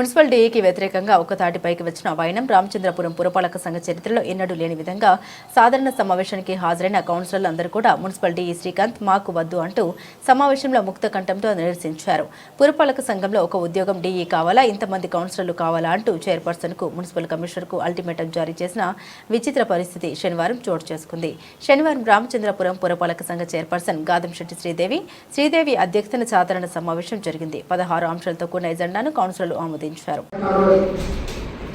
Municipal డీఈకి వ్యతిరేకంగా ఒక్కతాటిపైకి వచ్చిన వైనం రామచంద్రపురం పురపాలక సంఘ చరిత్రలో ఎన్నడూ లేని విధంగా సాధారణ సమావేశానికి హాజరైన కౌన్సిలర్లు అందరూ కూడా మున్సిపల్ డీఈ శ్రీకాంత్ మాకు వద్దు అంటూ సమావేశంలో ముక్త కంఠంతో నిరసించారు. పురపాలక సంఘంలో ఒక ఉద్యోగం డీఈ కావాలా? ఇంతమంది కౌన్సిలర్లు కావాలా? అంటూ చైర్పర్సన్కు మున్సిపల్ కమిషనర్కు అల్టిమేటం జారీ చేసిన విచిత్ర పరిస్థితి శనివారం చోటు చేసుకుంది. శనివారం రామచంద్రపురం పురపాలక సంఘ చైర్పర్సన్ గాదంశెట్టి శ్రీదేవి శ్రీదేవి అధ్యక్షతన సాధారణ సమావేశం జరిగింది. పదహారు అంశాలతో కూడిన ఎజెండాను కౌన్సిలర్లు ఆమోదించారు.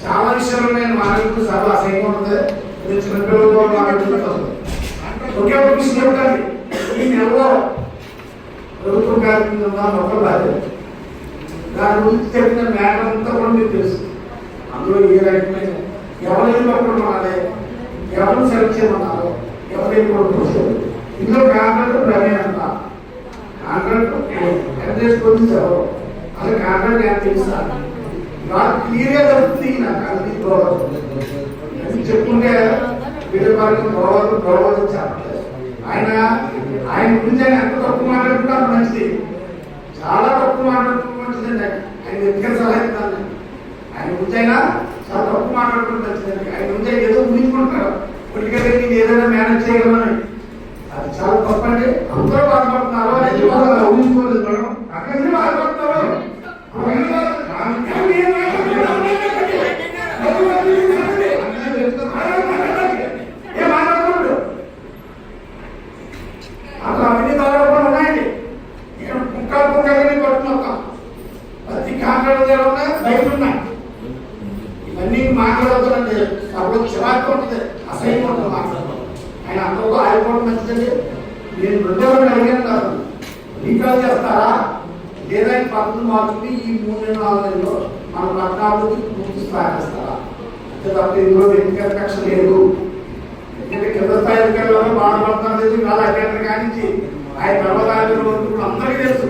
చాలా విషయాలు నేను మాట్లాడుతూ చాలా అసహ్యంగా ఉంటుంది. ఇది చిన్నపిల్లలతో ఒకే ఒక విషయం ఈ నెలలో ప్రభుత్వం కార్యక్రమం ఒక బాధ్యత. దాని గురించి చెప్పిన మ్యాటర్ అంతా కూడా మీకు తెలుసు. అందులో ఏ రకమైన ఎవరైనా ఒకరు మారే ఎవరు సెలెక్ట్ చేయమన్నారు ఎవరైనా కూడా ఇందులో కాంట్రాక్ట్ ప్రమేయం అంట కాంట్రాక్ట్ ఎంత చేసుకొని ఎవరు కాంట్రాక్ట్ ఎంత తెలుసా నాకు క్లియర్గా దొరుకుతుంది నాకు అది గౌరవం అది చెప్పుకుంటే వీళ్ళ వారికి గౌరవం ఆయన ఆయన గురించి ఆయన ఎంత తప్పు మాట్లాడుతున్నారు మంచిది. చాలా తప్పు మాట్లాడుతుంటే మంచిదండి ఆయన ఎందుకంటే సలహా ఇస్తాను ఆయన గురించి అయినా చాలా తప్పు మాట్లాడుతుంటే మంచిదండి ఆయన గురించి ఏదో ఊహించుకుంటారు పొలిటికల్ నేను ఏదైనా మేనేజ్ చేయగలమని అది చాలా తప్పు అండి అందరూ బాధపడుతున్నారు అనేది వాళ్ళు ఊహించుకోలేదు మేడం అక్కడ బాధపడుతున్నారు ఏ మాట్లాడుతున్నాడు అసలు అవన్నీ దాదాపు ఉన్నాయండి నేను కుక్కలు కుక్కలని కొట్టున్నా ప్రతి కాంట్రాక్ట్ దగ్గర ఉన్నాయి. బయట ఉన్నాయి ఇవన్నీ మాట్లాడుతుందండి అప్పుడు చిరాకు ఉంటుంది. అసహ్యం ఉంటుంది మాట్లాడడం ఆయన అందరితో ఆగిపోవడం మంచిదండి. నేను రెండో రోజు అడిగాను కాదు. రీకాల్ చేస్తారా లేదా ఈ పద్ధతులు మార్చుకుని ఈ మూడు నెలలు నాలుగు నెలల్లో మన పట్టణాభివృద్ధి పూర్తి సాగిస్తారా అంతే తప్ప ఇందులో వ్యక్తిగత కక్ష లేదు. ఎందుకంటే కింద స్థాయి అధికారులు బాధపడుతున్నారు లేదు వాళ్ళ అధికారులు కానించి. ఆయన పర్వతాలు అందరికీ తెలుసు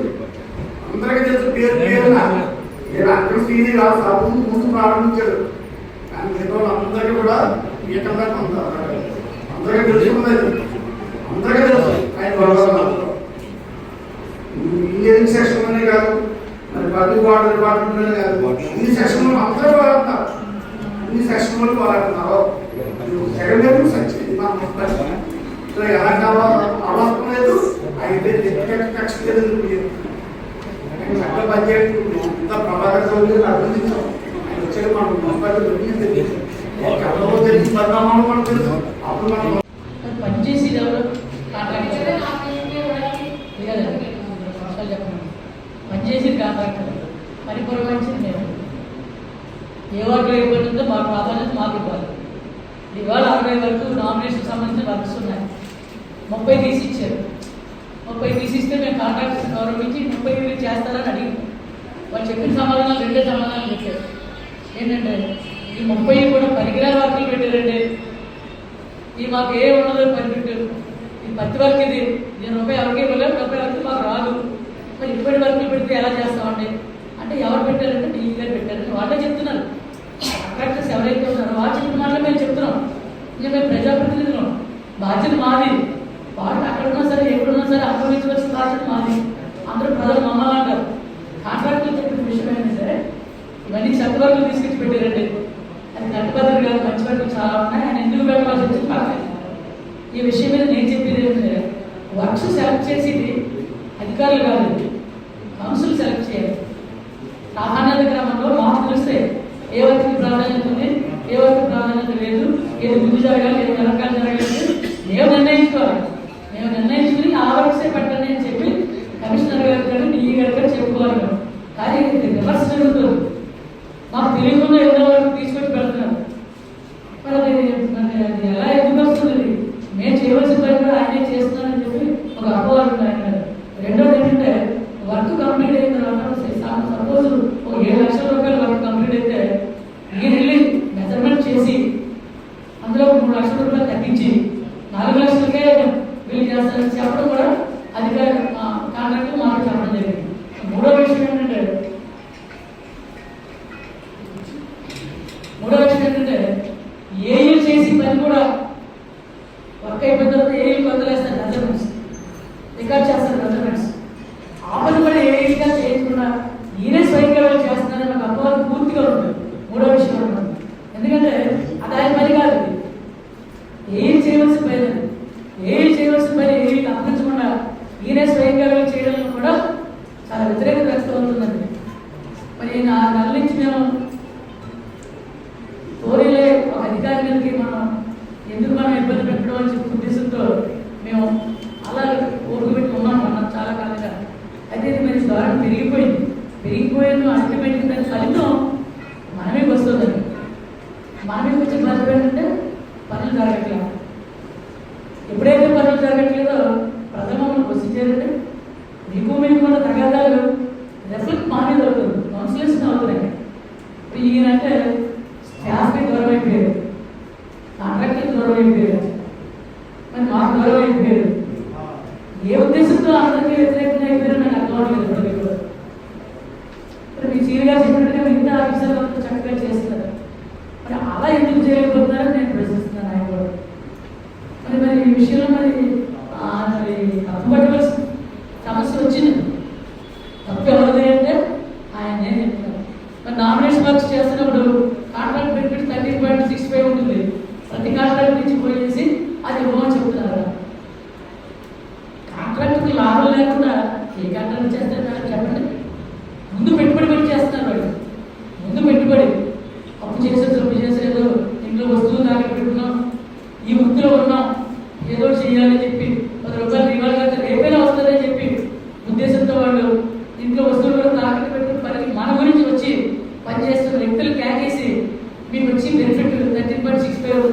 అందరికీ తెలుసు పేరు పేరు నేను అక్కడ శ్రీని ముందు ప్రారంభించాడు కానీ మిగతా అందరికీ కూడా ఇక్కడ కొంత అందరికీ తెలుసుకున్నది అందరికీ తెలుసు ఆయన ఇంజనీరింగ్ సెక్షన్ అనే కాదు మరి పబ్లిక్ వాటర్ డిపార్ట్మెంట్ అనే కాదు ఇన్ని సెక్షన్లు అందరూ వాడుతున్నారు ఇన్ని సెక్షన్లు వాడుతున్నారు సెకండ్ ఇయర్ సచ్చింది మా మొత్తం సో ఎలాంటి అవసరం లేదు అయితే టెక్స్ట్ కక్ష లేదు చట్ట బడ్జెట్ ఇంత ప్రభాకర్ చౌదరి అభినందించాం ఆయన వచ్చాక మనం మున్సిపాలిటీ దొరికింది తెలియదు కళ్ళలో తెలిసి పరిణామాలు మనం తెలుసు. అప్పుడు మనం పనిచేసి ఎవరు? కాంట్రాక్టర్ పనిచేసి కాంట్రాక్టర్ పని పురమాయించింది నేను. ఏ వర్క్ ఉందో మా ప్రాధాన్యత మాకు ఇవ్వాలి. ఇవాళ అరవై వరకు నామినేషన్ సంబంధించిన వర్క్స్ ఉన్నాయి. ముప్పై తీసి ఇచ్చారు. ముప్పై తీసిస్తే మేము కాంట్రాక్ట్ గౌరవించి ముప్పై మీరు చేస్తారని అడిగి వాళ్ళు చెప్పిన సమాధానాలు రెండే సమాధానాలు చెప్పారు ఏంటంటే ఈ ముప్పై కూడా పరికరాల వర్కులు పెట్టారండి ఇది మాకు ఏ పని పర్మిట్ ఈ పత్తి వరకు ఇది. నేను రూపాయి ఎవరికి ఇవ్వలేము రూపాయి వరకు మాకు రాదు. మరి ఇప్పటి వరకు పెడితే ఎలా చేస్తామండి? అంటే ఎవరు పెట్టారంటే డీఈ గారు పెట్టారని వాళ్ళే చెప్తున్నారు. కాంట్రాక్టర్స్ ఎవరైతే ఉన్నారో వాళ్ళు చెప్పిన మాటలు మేము చెప్తున్నాం. ఇంకా మేము ప్రజాప్రతినిధులం. బాధ్యత మాది. వాళ్ళు అక్కడ ఉన్నా సరే సరే అనుభవించవలసిన బాధ్యత మాది. అందరూ ప్రజలు మమ్మల్ని అంటారు. కాంట్రాక్టులు చెప్పిన విషయం ఏంటంటే ఇవన్నీ చెత్తవరకు తీసుకొచ్చి పెట్టారండి. అది కట్టుబద్ధులు కాదు మంచి పనులు చాలా ఉన్నాయి. ఆయన ఎందుకు పెట్టాల్సి వచ్చింది పర్లేదు ఈ విషయం మీద నేను చెప్పేది ఏంటంటే వర్క్స్ సెలెక్ట్ చేసేది అధికారులు కాదు. కౌన్సిల్ సెలెక్ట్ చేయాలి. ప్రాధాన్యత క్రమంలో మాకు తెలిస్తే ఏ వర్క్కి ప్రాధాన్యత ఉంది ఏ వర్క్ ప్రాధాన్యత లేదు ఏది ముందు జరగాలి ఏది వెనకాల జరగాలి మేము నిర్ణయించుకోవాలి మేము నిర్ణయించుకుని ఆ వర్క్సే పెట్టండి అని చెప్పి కమిషనర్ గారు కానీ డిఈ గారు కానీ చెప్పుకోవాలి మేము. కానీ ఇది రివర్స్ జరుగుతుంది మాకు తెలియకుండా ఏదో వరకు తీసుకొచ్చి పెడుతున్నారు మరి అది మరి అది ఎలా ఎందుకు వస్తుంది మేము చేయవలసిన పని కూడా ఆయనే చేస్తున్నారని చెప్పి ఒక అపవాదం ఉంది ఆయన మీద. రెండోది ఏంటంటే వర్క్ కంప్లీట్ అయిన తర్వాత సపోజ్ ఒక ఏడు లక్షల రూపాయలు వర్క్ కంప్లీట్ అయితే ఈయన వెళ్ళి మెజర్మెంట్ చేసి అందులో మూడు లక్షల రూపాయలు తగ్గించి నాలుగు లక్షలకే వీళ్ళు చేస్తారని చెప్పడం కూడా అధికార కాంట్రాక్ట్ మాకు చెప్పడం జరిగింది. మూడో విషయం ఏంటంటే మూడో విషయం ఏంటంటే ఏఈలు చేసి పని కూడా వర్క్ అయిపోయిన తర్వాత ఏఈలు వదిలేస్తారు మెజర్మెంట్స్ రికార్డ్ చేస్తారు మెజర్మెంట్స్ ఆ పని కూడా ఏఈగా చేయకుండా ఈయనే స్వయంగా వెళ్ళి చేస్తున్నారని నాకు అప్పవారు పూర్తి నెలల నుంచి మేము కోరిలే ఒక అధికారి మీదకి మనం ఎందుకు మనం ఇబ్బంది పెట్టడం అని చెప్పి ఉద్దేశంతో మేము అలా ఓపిక పెట్టి ఉన్నాం మనం చాలా కాలంగా అయితే ఇది మరి దారుణం పెరిగిపోయింది. పెరిగిపోయాను అల్టిమేట్గా దాని ఫలితం మనమే వస్తుందండి. మనమే వచ్చే బాధ్యత పనులు జరగట్లేదు ఎప్పుడైతే పనులు జరగట్లేదో ప్రజలు మమ్మల్ని క్వశ్చన్ చేయాలంటే మీకు మీకు కూడా తగాదాలు రెఫ్లెక్ట్ మానే మీద కౌన్సిలేషన్ కౌన్సిలర్స్ అవుతున్నాయి ఇప్పుడు ఈయనంటే స్టాఫ్కి దూరం అయిపోయారు కాంట్రాక్ట్కి దూరం అయిపోయారు మరి మాకు దూరం అయిపోయారు ఏ ఉద్దేశంతో అందరికీ వ్యతిరేకంగా అయిపోయారో నాకు అర్థం అవ్వలేదు ఇప్పుడు మీ చీరగా చెప్పినట్టుగా ఇంత ఆఫీసర్లు అంతా చక్కగా చేస్తారు మరి అలా ఎందుకు చేయలేకపోతున్నారని నేను ప్రశ్నిస్తున్నాను ఆయన కూడా. మరి మరి ఈ విషయంలో మరి మరి తప్పుపట్టవలసిన సమస్య వచ్చింది. తప్పు ఎవరిది అంటే ఆయన నేను చెప్తాను మరి నామినేషన్ వర్క్స్ చేస్తున్నప్పుడు contract benefit thirteen point six five ఉంటుంది. ప్రతి కాంట్రాక్ట్ నుంచి పోయేసి అది ఇవ్వమని లేకుండా ఏ కాంట్రాక్ట్ చేస్తాడు చెప్పండి. ముందు పెట్టుబడి పెట్టి చేస్తున్నారు వాళ్ళు? ముందు పెట్టుబడి. అప్పు చేసే తప్పు చేసేదో ఇంట్లో వస్తువులు దానికి పెట్టుకున్నాం. ఈ వృత్తిలో ఉన్నాం. ఏదో చేయాలని చెప్పి పది రూపాయలు ఇవ్వాలి కదా ఏమైనా వస్తుందని చెప్పి ఉద్దేశంతో వాళ్ళు ఇంట్లో వస్తువులు కూడా తాకట్టు పెట్టుకుని పని మన గురించి వచ్చి పనిచేస్తున్న వ్యక్తులు క్యాక్ చేసి మీకు వచ్చి benefit thirteen point six five